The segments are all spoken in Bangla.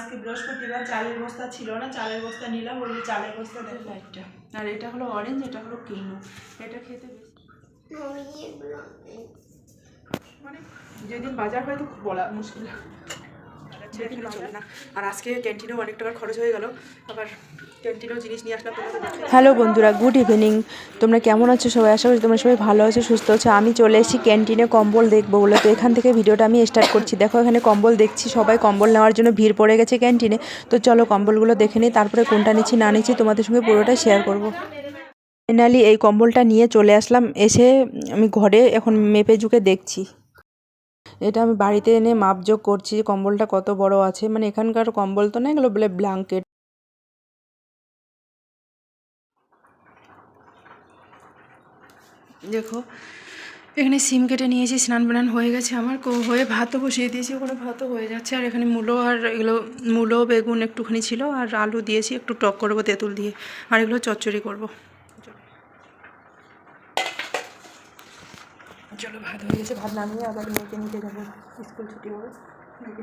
আজকে বৃহস্পতিবার চালের বস্তা ছিল না চালের বস্তা নিলাম ওই যে চালের বস্তা দেখো। লাইটটা আর এটা হলো অরেঞ্জ এটা হলো কিনু। এটা খেতে বেশি মানে যেদিন বাজার হয় তো বলা মুশকিল। না আর আজকে ক্যান্টিনেও অনেক টাকার খরচ হয়ে গেল। আবার হ্যালো বন্ধুরা, গুড ইভিনিং। তোমরা কেমন আছো সবাই? আশা করি তোমরা সবাই ভালো আছো, সুস্থ আছো। আমি চলে এসেছি ক্যান্টিনে কম্বল দেখব বলে। তো এখান থেকে ভিডিওটা আমি স্টার্ট করছি। দেখো, এখানে কম্বল দেখছি। সবাই কম্বল নেওয়ার জন্য ভিড় পড়ে গেছে ক্যান্টিনে। তো চলো কম্বলগুলো দেখে নিই, তারপরে কোনটা নিচ্ছি, না নিচ্ছি তোমাদের সঙ্গে পুরোটা শেয়ার করব। ফাইনালি এই কম্বলটা নিয়ে চলে আসলাম। এসে আমি ঘরে এখন মেপে ঝুঁকে দেখছি। এটা আমি বাড়িতে এনে মাপযোগ করছি কম্বলটা কত বড় আছে। মানে এখানকার কম্বল তো না, এগুলো বলে ব্ল্যাঙ্কেট দেখো, এখানে সিম কেটে নিয়েছি, স্নান বানান হয়ে গেছে আমার। হয়ে ভাতও বসিয়ে দিয়েছি, ওখানে ভাতও হয়ে যাচ্ছে। আর এখানে মূলো আর এগুলো, মূলো, বেগুন একটুখানি ছিল, আর আলু দিয়েছি, একটু টক করব, তেঁতুল দিয়ে, আর এগুলো চচ্চড়ি করব। চলো, ভাত হয়ে গেছে, ভাত নামিয়ে আবার মেয়েকে নিতে যাব, স্কুল ছুটি হবে নিতে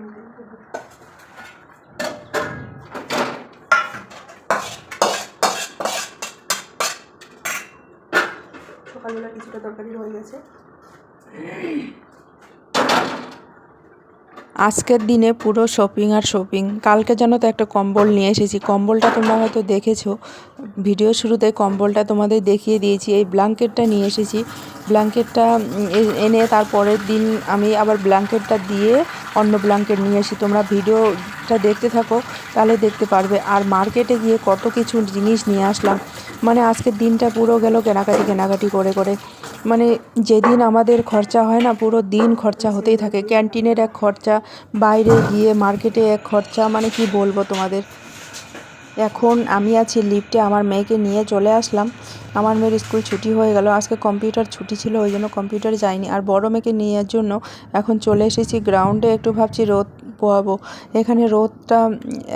সকালবেলা কিছুটা তরকারি হয়ে গেছে। আজকের দিনে পুরো শপিং আর শপিং। কালকে যেন তো একটা কম্বল নিয়ে এসেছি। কম্বলটা তোমরা হয়তো দেখেছ। ভিডিও শুরুতে কম্বলটা তোমাদের দেখিয়ে দিয়েছি। এই ব্ল্যাঙ্কেটটা নিয়ে এসেছি। ব্ল্যাঙ্কেটটা এনে তারপরের দিন আমি আবার ব্ল্যাঙ্কেটটা দিয়ে অন্য ব্ল্যাঙ্কেট নিয়ে এসি তোমরা ভিডিওটা দেখতে থাকো, তাহলে দেখতে পারবে। আর মার্কেটে গিয়ে কত কিছু জিনিস নিয়ে আসলাম। মানে আজকের দিনটা পুরো গেল কেনাকাটি কেনাকাটি করে করে। মানে যেদিন আমাদের খরচা হয় না, পুরো দিন খরচা হতেই থাকে। ক্যান্টিনের এক খরচা, বাইরে গিয়ে মার্কেটে এক খরচা মানে কি বলব তোমাদের? এখন আমি আছি লিফটে, আমার মেয়েকে নিয়ে চলে আসলাম। আমার মেয়ের স্কুল ছুটি হয়ে গেল। আজকে কম্পিউটার ছুটি ছিল, ওই জন্য কম্পিউটারে যাইনি। আর বড় মেয়েকে নেওয়ার জন্য এখন চলে এসেছি গ্রাউন্ডে, একটু ভাবছি রোদ পোয়াবো এখানে রোদটা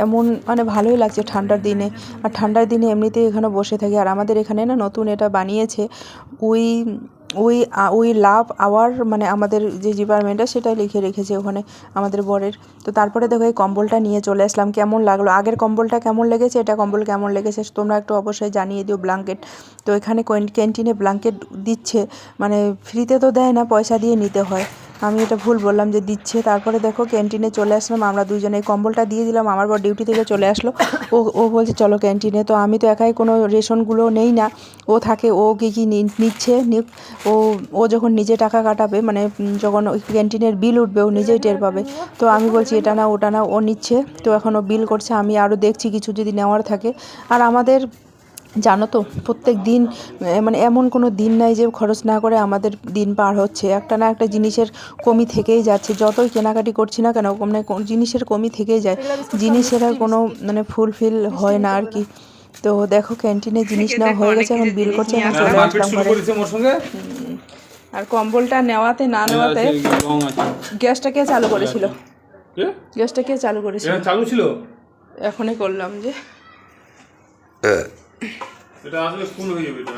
এমন মানে ভালোই লাগছে ঠান্ডার দিনে। আর ঠান্ডার দিনে এমনিতেই এখানে বসে থাকি। আর আমাদের এখানে না নতুন এটা বানিয়েছে we we we love our মানে আমাদের যে ডিপার্টমেন্টটা সেটা লিখে রেখেছে ওখানে আমাদের বরের। তো তারপরে দেখো এই কম্বলটা নিয়ে চলে আসলাম, কেমন লাগল? আগের কম্বলটা কেমন লেগেছে? এটা কম্বল কেমন লেগেছে? তোমরা একটু অবশ্যই জানিয়ে দিও ব্লাঙ্কেট তো এখানে ক্যান্টিনে ব্লাঙ্কেট দিচ্ছে মানে ফ্রিতে তো দেয় না, পয়সা দিয়ে নিতে হয়। আমি এটা ভুল বললাম যে দিচ্ছে। তারপরে দেখো ক্যান্টিনে চলে আসলাম, আমরা দুজনে কম্বলটা দিয়ে দিলাম, আমার বর ডিউটি থেকে চলে আসলো। ও ও বলছে, চলো ক্যান্টিনে তো আমি তো একাই কোনো রেশনগুলো নেই না। ও থাকে, ও কী কী নিচ্ছে ও ও যখন নিজে টাকা কাটাবে মানে যখন ক্যান্টিনের বিল উঠবে, ও নিজেই টের পাবে। তো আমি বলছি, এটা না, ওটা না। ও নিচ্ছে। তো এখন ও বিল করছে, আমি আরও দেখছি কিছু যদি নেওয়ার থাকে। আর আমাদের জানো তো প্রত্যেক দিন মানে এমন কোনো দিন নাই যে খরচ না করে আমাদের দিন পার হচ্ছে। একটা না একটা জিনিসের কমি থেকেই যাচ্ছে। যতই কেনাকাটি করছি না কেন মানে জিনিসের কমি থেকেই যায়। জিনিসের আর কোনো মানে ফুলফিল হয় না আর কি। তো দেখো ক্যান্টিনে জিনিস নেওয়া হয়ে গেছে এখন বিল করছে এখন চলে আসলাম আর কম্বলটা নেওয়াতে না নেওয়াতে গ্যাসটা কে চালু করেছিল? গ্যাসটা কে চালু করেছিল? চালু ছিল? এখনই করলাম যে। এটা আসলে ফুল হয়ে যাবে এটা?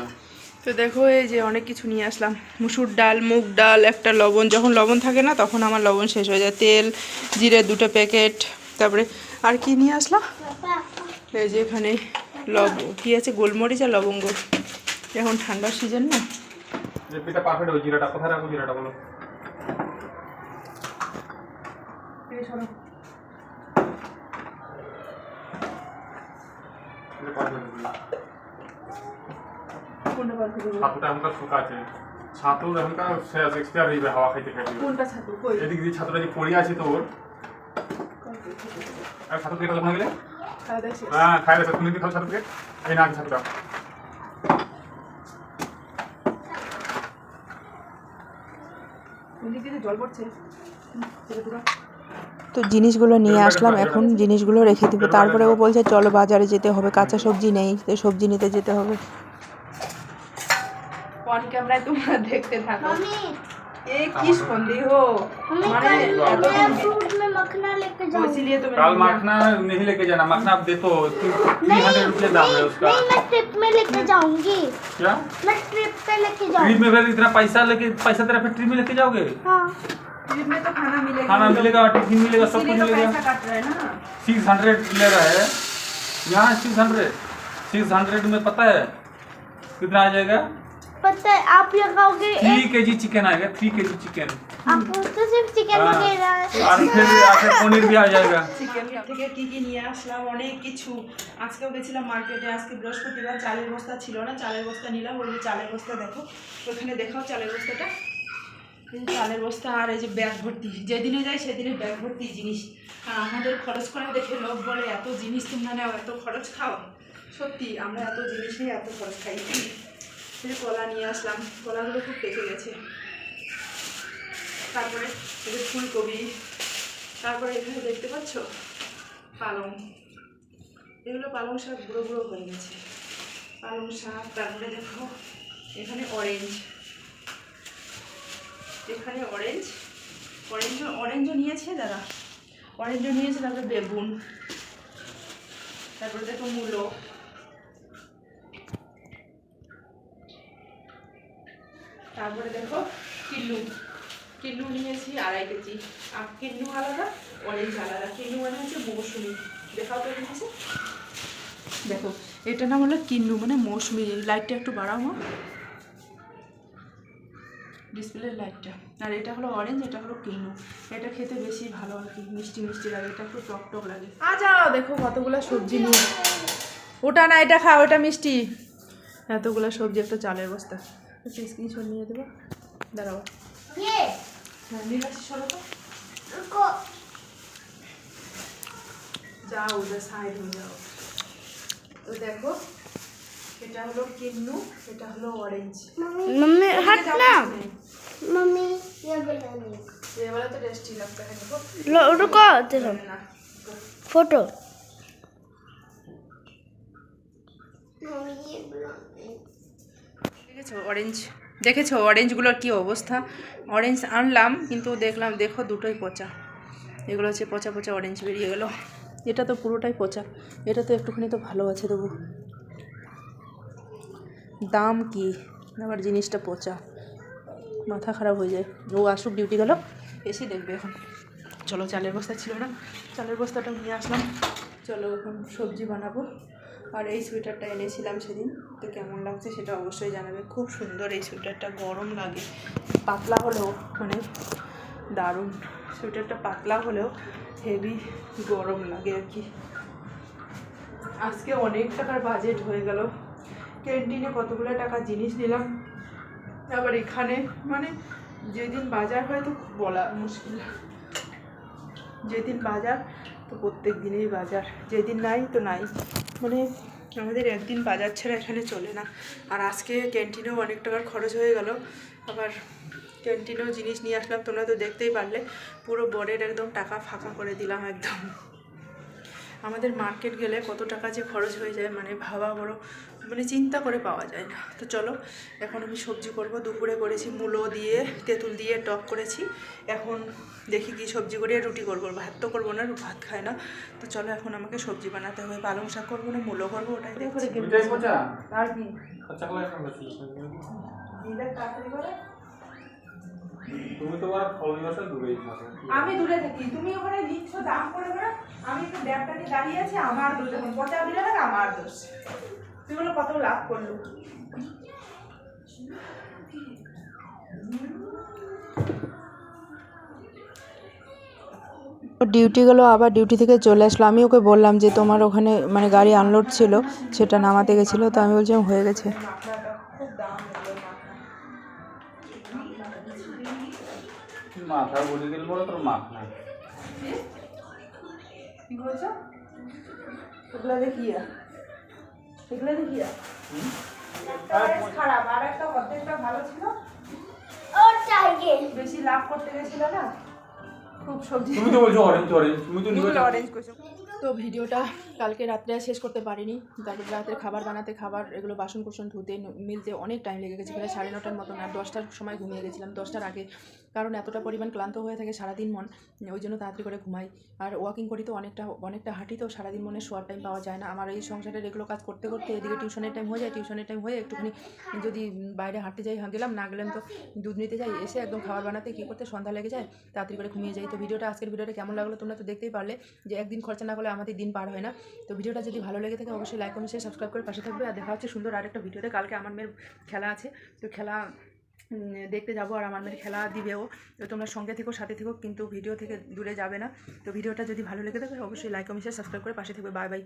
তো দেখো এই যে অনেক কিছু নিয়ে আসলাম। মুসুর ডাল মুগ ডাল একটা লবণ। যখন লবণ থাকে না তখন আমার লবণ শেষ হয়ে যায়। তেল জিরে দুটো প্যাকেট তারপরে আর কি নিয়ে আসলাম? এই যে এখানে লব কি আছে? গোলমরিচ আর লবঙ্গ। এখন ঠান্ডার সিজন না? রেসিপিটা পারফেক্ট হবে জিরাটা। কোথায় রাখব জিরাটা বলো এটা perfect হবে। কোনটা বার করে দেবো? ছাতুটা এখনকার শুকা আছে। ছাতু এখনকার শেষ এক্সপায়ার হয়ে যাবে হাওয়া খাইতে খাইতে। এদিক দিয়ে ছাতুটা যে পড়ে আছে তোর। আর ছাতু কেটে গেলে? শেষ। হ্যাঁ খাই গেছে তুমি খাও ছাতুকে। এই না ছাতুটা। জল পড়ছে। তো জিনিসগুলো নিয়ে আসলাম এখন জিনিসগুলো রেখে দিব তারপরে ও বলছে চলো বাজারে যেতে হবে কাঁচা সবজি নেই তো সবজি নিতে যেতে হবে অন ক্যামেরায় তোমরা দেখতে থাকো এ কি সন্দেহ মানে मैं এতদিন फ्रूट में मखना लेके जाऊंगी इसीलिए तो कल मैंने मखना नहीं लेके जाना मखना आप देखो थ्री हंड्रेड रुपये दाम है उसका नहीं मैं ट्रिप में लेके जाऊंगी क्या मैं ट्रिप पे लेके ट्रिप जाऊंगी में फिर इतना पैसा लेके पैसा तेरा फिर ट्रिप में लेके जाओगे हाँ ट्रिप में तो खाना मिलेगा खाना मिलेगा टिफिन मिलेगा सब इसीलिए कुछ तो मिलेगा पैसा काट रहा है ना सिक्स हंड्रेड ले रहा है यहाँ सिक्स हंड्रेड सिक्स हंड्रेड में पता है कितना आ जाएगा पता है आप ये खाओगे थ्री के जी चिकन आएगा थ्री के जी चिकन आपको तो सिर्फ चिकन हाँ। वगैरह और फिर आके पनीर भी आ जाएगा চিকেন থেকে কি কি নিয়ে আসলাম অনেক কিছু আজকেও গেছিলাম মার্কেটে আজকে বৃহস্পতিবার চালের বস্তা ছিল না চালের বস্তা নিলাম ওই যে চালের বস্তা দেখো ওখানে দেখাও চালের বস্তাটা এই যে চালের বস্তা আর এই যে ব্যাগ ভর্তি, যেদিনে যাই সেদিনে ব্যাগ ভর্তি জিনিস। আর আমাদের খরচ করা দেখে লোক বলে, এত জিনিস তোমরা নাও, এত খরচ খাও। সত্যি, আমরা এত জিনিস নিয়ে এত খরচ খাই। এই কলা নিয়ে আসলাম, কলাগুলো খুব পেকে গেছে। তারপরে যে ফুলকপি, তারপরে এখানে দেখতে পাচ্ছ? পালং। এগুলো পালং শাক গুঁড়ো গুঁড়ো হয়ে গেছে। পালং শাক, তারপরে দেখো, এখানে অরেঞ্জ এখানে অরেঞ্জ অরেঞ্জ অরেঞ্জও নিয়েছে দাদা। অরেঞ্জও নিয়েছে, তারপরে বেগুন, তারপরে দেখো মূলো। তারপরে দেখো কিল্লু। কিন্নু নিয়েছি আড়াই কেজি। আর কিন্নু আলাদা অরেঞ্জ আলাদা। কিন্নু মানে হচ্ছে মৌসুমি। দেখাও তো দেখো এটা নাম হলো কিন্নু মানে মৌসুমি। লাইটটা একটু বাড়াও মা। ডিসপ্লে লাইটটা আর এটা হলো অরেঞ্জ এটা হলো কিনু এটা খেতে বেশি ভালো আর কি মিষ্টি মিষ্টি লাগে এটা একটু টক টক লাগে। আ যাও দেখো কতগুলো সবজি নিয়ে। ওটা না এটা খাও ওটা মিষ্টি। এতগুলো সবজি একটা চালের বস্তা। একটা স্ক্রিনশট নিয়ে দেবো। দাঁড়াও। হ্যাঁ নিয়ে আসি সরো তো। যাও ওদের সাইড হয়ে যাও। তো দেখো এটা হলো কিন্নু এটা হলো অরেঞ্জ मम्मी हट ना मम्मी ये बनानी ये वाला तो टेस्टी लगता है देखो लो रुको देखो ना फोटो मम्मी ये बनानी দেখেছো অরেঞ্জ দেখেছো অরেঞ্জগুলোর কি অবস্থা অরেঞ্জ আনলাম কিন্তু দেখলাম দেখো দুটোই পচা এগুলো হচ্ছে পচা পচা অরেঞ্জ বেরিয়ে গেল এটা তো পুরোটাই পচা এটা তো একটুখানি তো ভালো আছে তবু দাম কি? আবার জিনিসটা পচা। মাথা খারাপ হয়ে যায়। ও আসুক ডিউটি গেল। এসে দেখবে এখন। চলো, চালের বস্তা ছিল না। চালের বস্তাটা নিয়ে আসলাম। চলো এখন সবজি বানাবো। আর এই সোয়েটারটা এনেছিলাম সেদিন। তো কেমন লাগছে সেটা অবশ্যই জানাবে। খুব সুন্দর এই সোয়েটারটা, গরম লাগে। পাতলা হলেও মানে দারুণ। সোয়েটারটা পাতলা হলেও হেভি গরম লাগে আর কি। আজকে অনেক টাকার বাজেট হয়ে গেল। ক্যান্টিনে কতগুলো টাকা জিনিস নিলাম। আবার এখানে মানে যেদিন বাজার হয় তো বলা মুশকিল। যেদিন বাজার তো প্রত্যেক দিনেই বাজার, যেদিন নাই তো নাই। মানে আমাদের একদিন বাজার ছাড়া এখানে চলে না। আর আজকে ক্যান্টিনেও অনেক টাকার খরচ হয়ে গেল। আবার ক্যান্টিনেও জিনিস নিয়ে আসলাম, তোমরা তো দেখতেই পারলে। পুরো বরের একদম টাকা ফাঁকা করে দিলাম একদম। আমাদের মার্কেট গেলে কত টাকা যে খরচ হয়ে যায় মানে ভাবা বড় মানে চিন্তা করে পাওয়া যায় না। তো চলো এখন আমি সবজি করব। দুপুরে করেছি মূলো দিয়ে তেঁতুল দিয়ে টক করেছি। এখন দেখি কি সবজি করে রুটি করব। ভাত তো করব না ভাত খায় না। তো চলো এখন আমাকে সবজি বানাতে হবে। পালং শাক করব না মূলো করব ওটাই আর কি? তুমি তোমার ফল ব্যবসা দূরেই থাকো। আমি দূরে থাকি। তুমি ওখানে নিচ্ছ দাম করে করে আমি একটু নিয়ে দাঁড়িয়ে আছি আমার দোষ এখন পচা দিলে না আমার দোষ। তুই বলো কত লাভ করল? ডিউটি গেলো আবার ডিউটি থেকে চলে আসলো। আমি ওকে বললাম যে তোমার ওখানে মানে গাড়ি আনলোড ছিল সেটা নামাতে গেছিল তো আমি বলছিলাম হয়ে গেছে। তো ভিডিওটা কালকে রাত্রে তোর শেষ করতে পারিনি। তারপর রাতের খাবার বানাতে খাবার এগুলো বাসন কোসন ধুতে মিলতে অনেক টাইম লেগে গেছে সাড়ে নটার মতন আর দশটার সময় ঘুমিয়ে গেছিলাম। দশটার আগে কারণ এতটা পরিমাণ ক্লান্ত হয়ে থাকে সারাদিন মন ওই জন্য তাড়াতাড়ি করে ঘুমাই। আর ওয়াকিং করি তো অনেকটা অনেকটা হাঁটি তো সারাদিন মনে শোয়ার টাইম পাওয়া যায় না। আমার এই সংসারের এগুলো কাজ করতে করতে এদিকে টিউশনের টাইম হয়ে যায় টিউশনের টাইম হয়ে একটুখানি যদি বাইরে হাঁটতে যাই হ্যাঁ, গেলাম না গেলাম তো দুধ নিতে যাই এসে একদম খাবার বানাতে কী করতে সন্ধ্যা লেগে যায় তাড়াতাড়ি করে ঘুমিয়ে যাই। তো ভিডিওটা আজকের ভিডিওটা কেমন লাগল তোমরা তো দেখতেই পারলে যে একদিন খরচা না করলে আমাদের দিন পার হয় না। তো ভিডিওটা যদি ভালো লেগে থাকে অবশ্যই লাইক কমেন্ট সাবস্ক্রাইব করে পাশে থাকবে। আর দেখা হচ্ছে সুন্দর আরেকটা ভিডিওতে। কালকে আমার মেয়ের খেলা আছে। তো খেলা দেখতে যাব আর আমার মেয়ের খেলা দিবেও। তো তোমরা সঙ্গে থেকো, সাথে থেকো, কিন্তু ভিডিও থেকে দূরে যাবে না। তো ভিডিওটা যদি ভালো লেগে থাকে, অবশ্যই লাইক কমেন্ট সাবস্ক্রাইব করে পাশে থাকবে বাই বাই